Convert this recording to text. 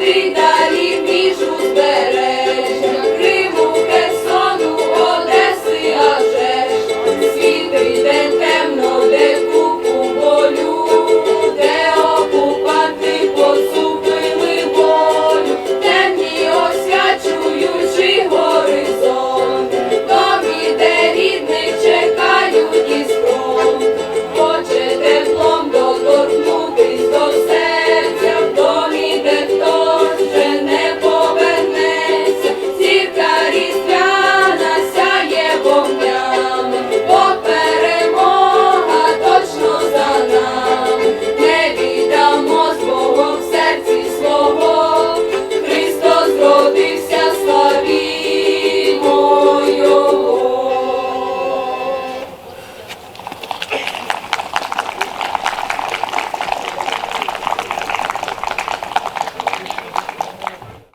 Куди далі біжу?